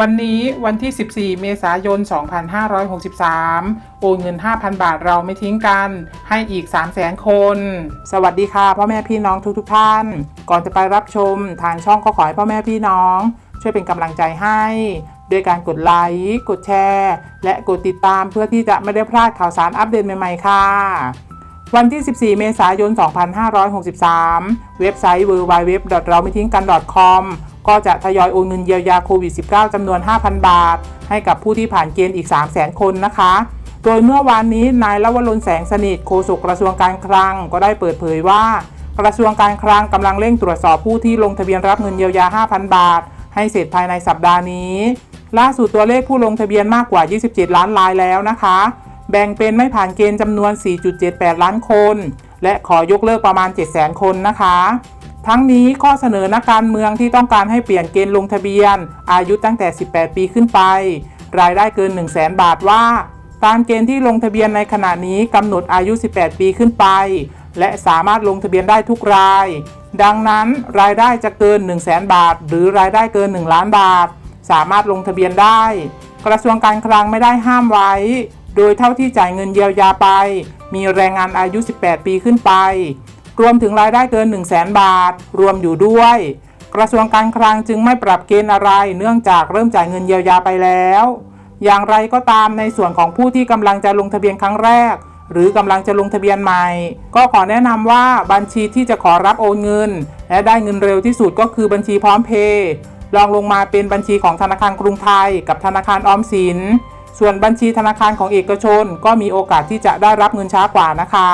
วันนี้วันที่ 14 เมษายน 2563 โอนเงิน 5,000 บาทเราไม่ทิ้งกัน ให้อีก 300,000 คน สวัสดีค่ะ พ่อแม่พี่น้องทุกๆทท่าน ก่อนจะไปรับชม ทางช่องก็ขอให้พ่อแม่พี่น้อง ช่วยเป็นกำลังใจให้ด้วยการกดไลค์ กดแชร์ และกดติดตามเพื่อที่จะไม่ได้พลาดข่าวสารอัปเดตใหม่ ๆ ค่ะ วันที่ 14 เมษายน 2563 เว็บไซต์ www เราไม่ทิ้งกัน .com ก็จะทยอยโอนเงินเยียวยาโควิด -19 จำนวน 5,000 บาท ให้กับผู้ที่ผ่านเกณฑ์อีก 300,000 คนนะคะ โดยเมื่อวานนี้นายลวรนแสงสนิทโฆษกกระทรวงการคลังก็ได้เปิดเผยว่า กระทรวงการคลังกำลังเร่งตรวจสอบผู้ที่ลงทะเบียนรับเงินเยียวยา 5,000 บาท ให้เสร็จภายในสัปดาห์นี้ ล่าสุดตัวเลขผู้ลงทะเบียนมากกว่า 27 ล้านรายแล้วนะคะ แบ่งเป็นไม่ผ่านเกณฑ์จำนวน 4.78 ล้านคน และขอยกเลิกประมาณ 700,000 คนนะคะ ทั้งนี้ข้อเสนอนักการเมืองที่ต้องการให้เปลี่ยนเกณฑ์ลงทะเบียน อายุตั้งแต่ 18 ปีขึ้นไป รายได้เกิน 1 0 0 0 0แบาทว่า ตามเกณฑ์ที่ลงทะเบียนในขณะนี้กำหนดอายุ 18 ปีขึ้นไป และสามารถลงทะเบียนได้ทุกราย ดังนั้นรายได้จะเกิน 1 0 0 0 0แบาท หรือรายได้เกิน 1 ล้านบาท สามารถลงทะเบียนได้ กระทรวงการคลังไม่ได้ห้ามไว้ โดยเท่าที่จ่ายเงินเยียวยาไป มีแรงงานอายุ 18 ปีขึ้นไป รวมถึงรายได้เกิน 1 0 0 0 0แบาท รวมอยู่ด้วย กระทรวงการคลังจึงไม่ปรับเกณฑ์อะไร เนื่องจากเริ่มจ่ายเงินเยียวยาไปแล้ว อย่างไรก็ตามในส่วนของผู้ที่กำลังจะลงทะเบียนครั้งแรก หรือกำลังจะลงทะเบียนใหม่ ก็ขอแนะนำว่าบัญชีที่จะขอรับโอนเงิน และได้เงินเร็วที่สุดก็คือบัญชีพร้อมเพย์ลองลงมาเป็นบัญชีของธนาคารกรุงไทย กับธนาคารออมสิน ส่วนบัญชีธนาคารของเอกชน ก็มีโอกาสที่จะได้รับเงินช้ากว่านะคะ